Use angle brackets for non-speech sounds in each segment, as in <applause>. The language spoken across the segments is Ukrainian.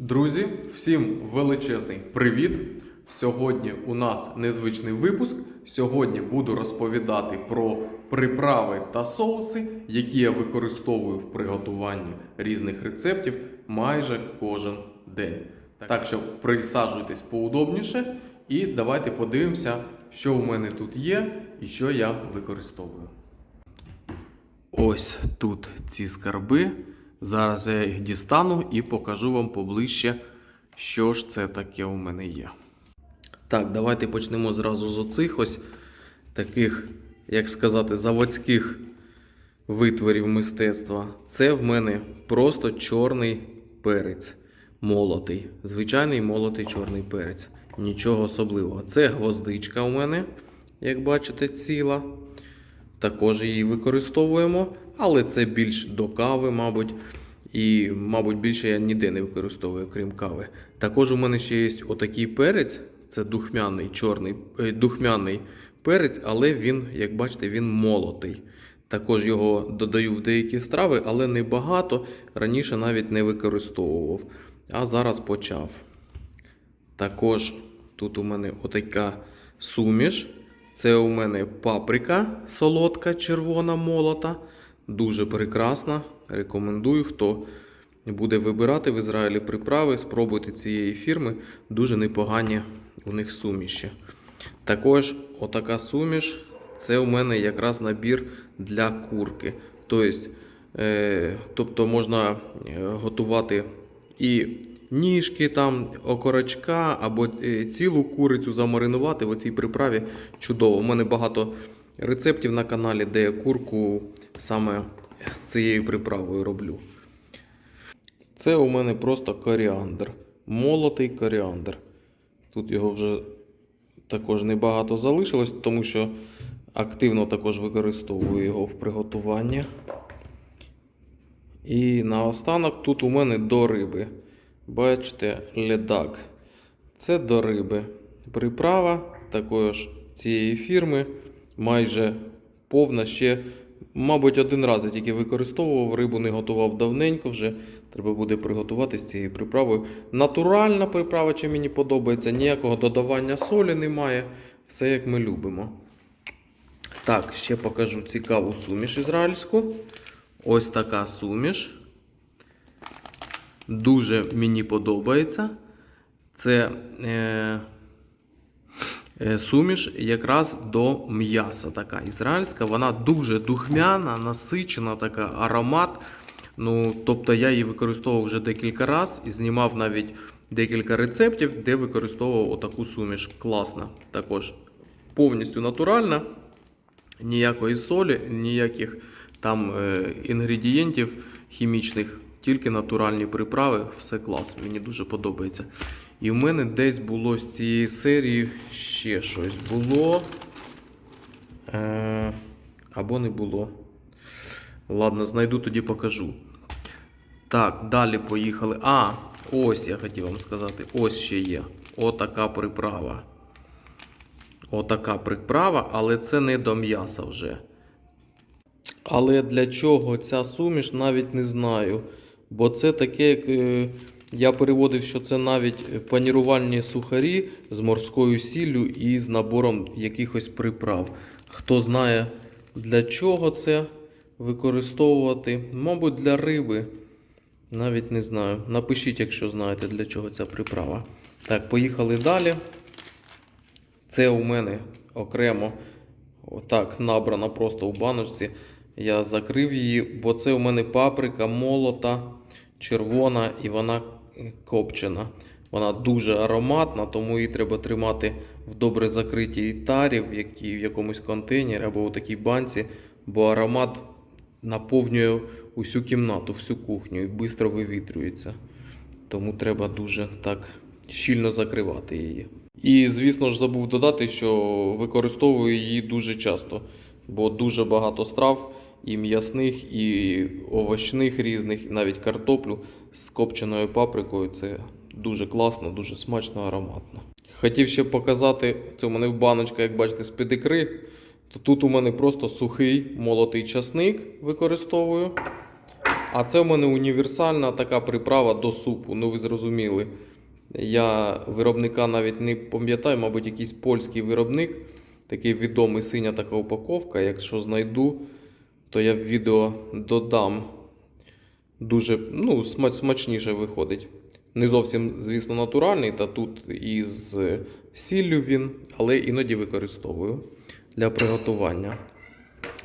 Друзі, всім величезний привіт! Сьогодні у нас незвичний випуск. Сьогодні буду розповідати про приправи та соуси, які я використовую в приготуванні різних рецептів майже кожен день. Так що присаджуйтесь поудобніше і давайте подивимося, що у мене тут є і що я використовую. Ось тут ці скарби. Зараз я їх дістану і покажу вам поближче, що ж це таке у мене є. Так, давайте почнемо зразу з оцих ось таких, як сказати, заводських витворів мистецтва. Це в мене просто чорний перець молотий. Звичайний молотий чорний перець. Нічого особливого. Це гвоздичка у мене, як бачите, ціла. Також її використовуємо, але це більш до кави, мабуть. І, мабуть, більше я ніде не використовую, крім кави. Також у мене ще є отакий перець, це духмяний чорний, е, духмяний перець, але він, як бачите, він молотий. Також його додаю в деякі страви, але не багато. Раніше навіть не використовував. А зараз почав. Також тут у мене отака суміш. Це у мене паприка солодка, червона молота. Дуже прекрасна. Рекомендую, хто буде вибирати в Ізраїлі приправи, спробуйте цієї фірми. Дуже непогані у них суміші. Також отака суміш. Це у мене якраз набір для курки. Тобто, е, тобто можна е, готувати і ніжки, там, окорочка або е, цілу курицю замаринувати в оцій приправі. Чудово. У мене багато рецептів на каналі, де курку саме з цією приправою роблю. Це у мене просто коріандр. Молотий коріандр. Тут його вже також небагато залишилось, тому що активно також використовую його в приготуванні. І наостанок тут у мене до риби. Бачите, ледак. Це до риби. Приправа також цієї фірми. Майже повна ще. Мабуть, один раз я тільки використовував, рибу не готував давненько вже. Треба буде приготувати цією приправою. Натуральна приправа, чи мені подобається, ніякого додавання солі немає. Все як ми любимо. Так, ще покажу цікаву суміш ізраїльську. Ось така суміш. Дуже мені подобається. Це е, суміш якраз до м'яса. Така ізраїльська. Вона дуже духмяна, насичена, така аромат. Ну, тобто я її використовував вже декілька разів і знімав навіть декілька рецептів, де використовував отаку суміш. Класна. Також повністю натуральна. Ніякої солі, ніяких там е, інгредієнтів хімічних, тільки натуральні приправи, все клас, мені дуже подобається. І в мене десь було з цієї серії ще щось було. Е, або не було. Ладно, знайду тоді покажу. Так, далі поїхали. А, ось я хотів вам сказати, ось ще є. Отака приправа. Отака приправа, але це не до м'яса вже. Але для чого ця суміш, навіть не знаю. Бо це таке, як е, я переводив, що це навіть панірувальні сухарі з морською сіллю і з набором якихось приправ. Хто знає, для чого це використовувати? Мабуть, для риби. Навіть не знаю. Напишіть, якщо знаєте, для чого ця приправа. Так, поїхали далі. Це у мене окремо отак набрана просто у баночці. Я закрив її, бо це у мене паприка молота, червона і вона копчена. Вона дуже ароматна, тому її треба тримати в добре закритій тарі, в, якій, в якомусь контейнері або у такій банці, бо аромат наповнює усю кімнату, всю кухню і швидко вивітрюється. Тому треба дуже так щільно закривати її. І, звісно ж, забув додати, що використовую її дуже часто, бо дуже багато страв і м'ясних, і овочних різних, навіть картоплю з копченою паприкою. Це дуже класно, дуже смачно, ароматно. Хотів ще показати, це у мене в баночка, як бачите, з під ікри. То тут у мене просто сухий молотий часник використовую. А це в мене універсальна така приправа до супу. Ну ви зрозуміли. Я виробника навіть не пам'ятаю, мабуть, якийсь польський виробник. Такий відомий синя така упаковка. Якщо знайду, то я в відео додам. Дуже ну, смачніше виходить. Не зовсім, звісно, натуральний, та тут із сіллю він, але іноді використовую для приготування.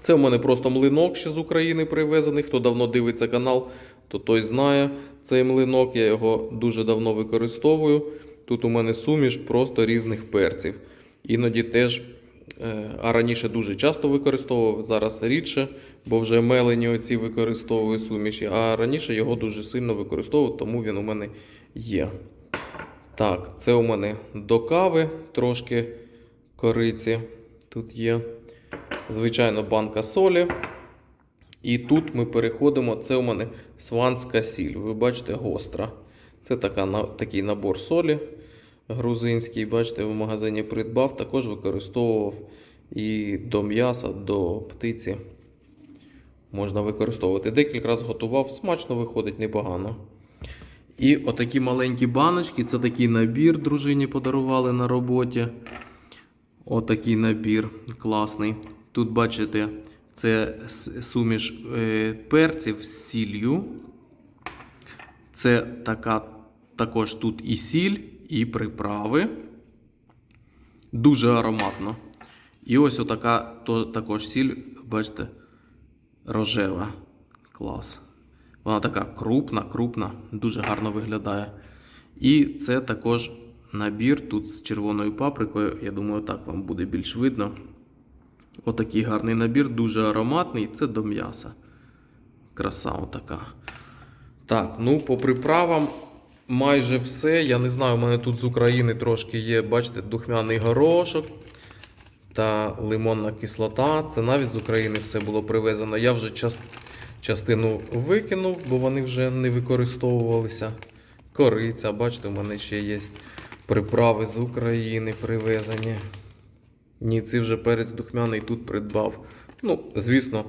Це в мене просто млинок ще з України привезений. Хто давно дивиться канал, то той знає цей млинок. Я його дуже давно використовую. Тут у мене суміш просто різних перців. Іноді теж, а раніше дуже часто використовував, зараз рідше, бо вже мелені оці використовую суміші. А раніше його дуже сильно використовував, тому він у мене є. Так, це у мене до кави трошки кориці. Тут є. Звичайно, банка солі. І тут ми переходимо. Це у мене сванська сіль. Ви бачите, гостра. Це така, такий набор солі грузинський. Бачите, в магазині придбав. Також використовував і до м'яса, до птиці. Можна використовувати. Декілька разів готував, смачно виходить непогано. І отакі маленькі баночки це такий набір дружині подарували на роботі. Отакий набір класний. Тут бачите, це суміш е, перців з сіллю. Це така, також тут і сіль, і приправи. Дуже ароматно. І ось отака то, також сіль, бачите, рожева. Клас. Вона така крупна, крупна, дуже гарно виглядає. І це також набір тут з червоною паприкою. Я думаю, так вам буде більш видно. Отакий гарний набір, дуже ароматний. Це до м'яса. Краса отака. Так, ну по приправам майже все. Я не знаю, у мене тут з України трошки є, бачите, духмяний горошок та лимонна кислота. Це навіть з України все було привезено. Я вже час, частину викинув, бо вони вже не використовувалися. Кориця, бачите, у мене ще є приправи з України привезені. Ні, це вже перець духмяний тут придбав. Ну, звісно,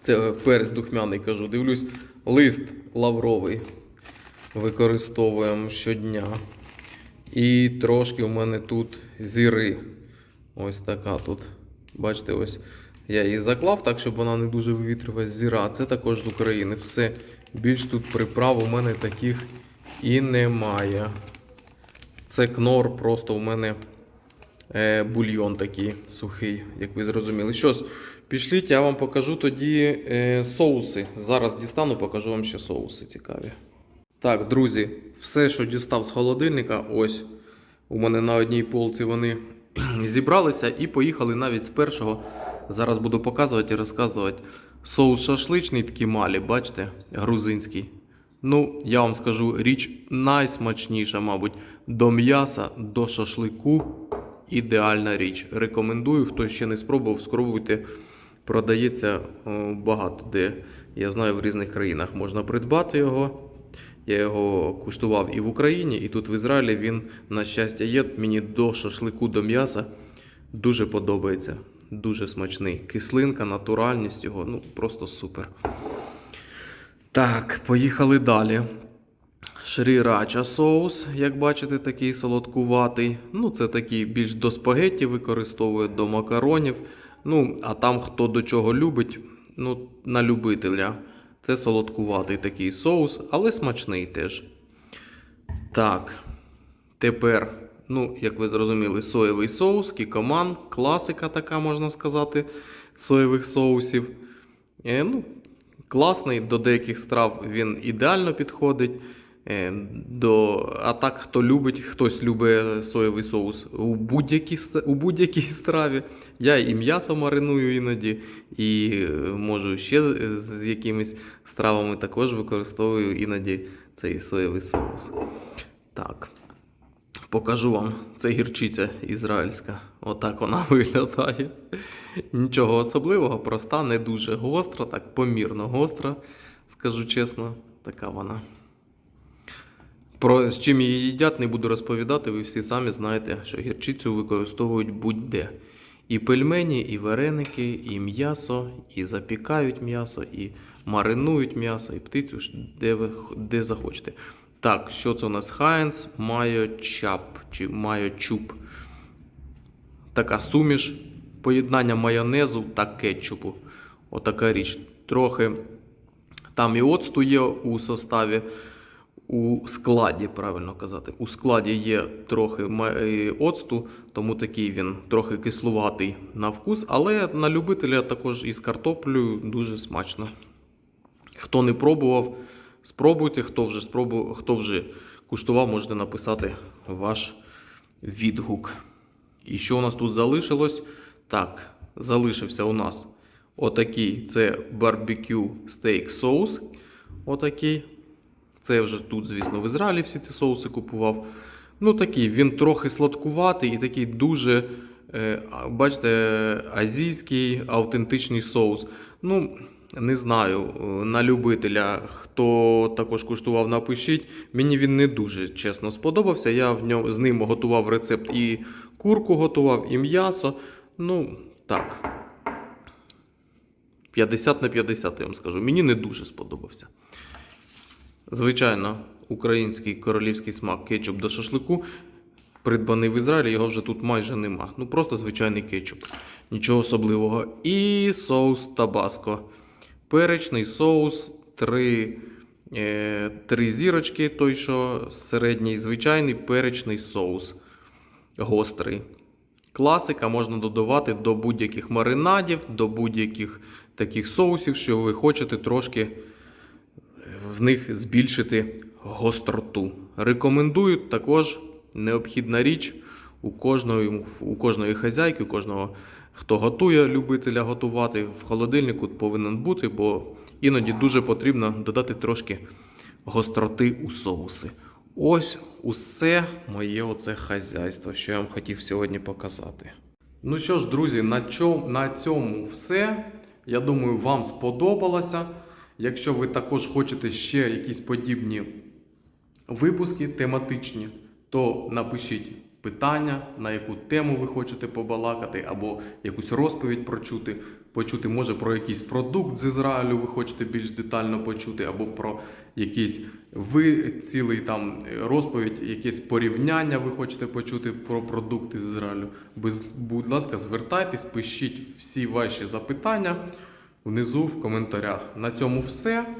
це перець духмяний кажу. Дивлюсь, лист лавровий використовуємо щодня. І трошки у мене тут зіри. Ось така тут. Бачите, ось я її заклав так, щоб вона не дуже вивітрювалась. Зіра. Це також з України. Все. Більш тут приправ у мене таких і немає. Це кнор, просто у мене е, бульйон такий сухий, як ви зрозуміли. Що ж, пішліть, я вам покажу тоді е, соуси. Зараз дістану, покажу вам ще соуси цікаві. Так, друзі, все, що дістав з холодильника, ось у мене на одній полці вони <clears throat> зібралися і поїхали навіть з першого. Зараз буду показувати і розказувати. Соус шашличний такий малі, бачите, грузинський. Ну, я вам скажу, річ найсмачніша, мабуть, до м'яса, до шашлику. Ідеальна річ. Рекомендую, хто ще не спробував, спробуйте. Продається багато де. Я знаю, в різних країнах можна придбати його. Я його куштував і в Україні, і тут в Ізраїлі він, на щастя, є. Мені до шашлику, до м'яса дуже подобається. Дуже смачний. Кислинка, натуральність його, ну просто супер. Так, поїхали далі. Шрірача соус, як бачите, такий солодкуватий. Ну, це такий більш до спагетті використовують, до макаронів. Ну, а там хто до чого любить, ну, на любителя. Це солодкуватий такий соус, але смачний теж. Так. Тепер, ну, як ви зрозуміли, соєвий соус, кікоман, класика така, можна сказати, соєвих соусів. Е, ну, класний, до деяких страв він ідеально підходить. Е, До, а так, хто любить, хтось любить соєвий соус у будь-якій, у будь-якій страві. Я і м'ясо мариную іноді, і е, можу ще з якимись стравами також використовую іноді цей соєвий соус. Так. Покажу вам. Це гірчиця ізраїльська. Отак вона <laughs> виглядає. Нічого особливого, проста, не дуже гостра, так помірно гостра, скажу чесно, така вона. Про з чим її їдять, не буду розповідати. Ви всі самі знаєте, що гірчицю використовують будь-де. І пельмені, і вареники, і м'ясо, і запікають м'ясо, і маринують м'ясо, і птицю, де ви де захочете. Так, що це у нас? Хайнс майочап чи майочуп. Така суміш поєднання майонезу та кетчупу. Отака річ. Трохи там і оцту є у составі, у складі, правильно казати. У складі є трохи е, оцту, тому такий він трохи кислуватий на вкус, але на любителя також із картоплею дуже смачно. Хто не пробував, спробуйте. Хто вже спробував, хто вже куштував, можете написати ваш відгук. І що у нас тут залишилось? Так, залишився у нас отакий це барбекю стейк соус. Отакий. Це я вже тут, звісно, в Ізраїлі всі ці соуси купував. Ну, такий, він трохи сладкуватий і такий дуже, е, бачите, азійський автентичний соус. Ну, не знаю, е, на любителя, хто також куштував, напишіть. Мені він не дуже чесно сподобався. Я в ньому, з ним готував рецепт і курку готував, і м'ясо. Ну, так. 50 на 50, я вам скажу. Мені не дуже сподобався. Звичайно, український королівський смак кетчуп до шашлику. Придбаний в Ізраїлі, його вже тут майже нема. Ну просто звичайний кетчуп. Нічого особливого. І соус табаско. Перечний соус, три, е, три зірочки, той, що середній, звичайний перечний соус. Гострий. Класика можна додавати до будь-яких маринадів, до будь-яких таких соусів, що ви хочете трошки в них збільшити гостроту. Рекомендую також необхідна річ у кожної, у кожної хазяйки, у кожного, хто готує, любителя готувати, в холодильнику повинен бути, бо іноді дуже потрібно додати трошки гостроти у соуси. Ось усе моє оце хазяйство, що я вам хотів сьогодні показати. Ну що ж, друзі, на, цьому все. Я думаю, вам сподобалося. Якщо ви також хочете ще якісь подібні випуски тематичні, то напишіть питання, на яку тему ви хочете побалакати, або якусь розповідь прочути. Почути, може, про якийсь продукт з Ізраїлю ви хочете більш детально почути, або про якийсь ви цілий там розповідь, якесь порівняння ви хочете почути про продукти з Ізраїлю. Будь ласка, звертайтесь, пишіть всі ваші запитання внизу в коментарях. На цьому все.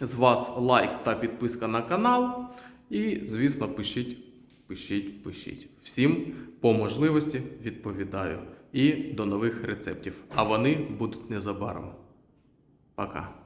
З вас лайк та підписка на канал. І, звісно, пишіть, пишіть, пишіть. Всім по можливості відповідаю. І до нових рецептів. А вони будуть незабаром. Пока.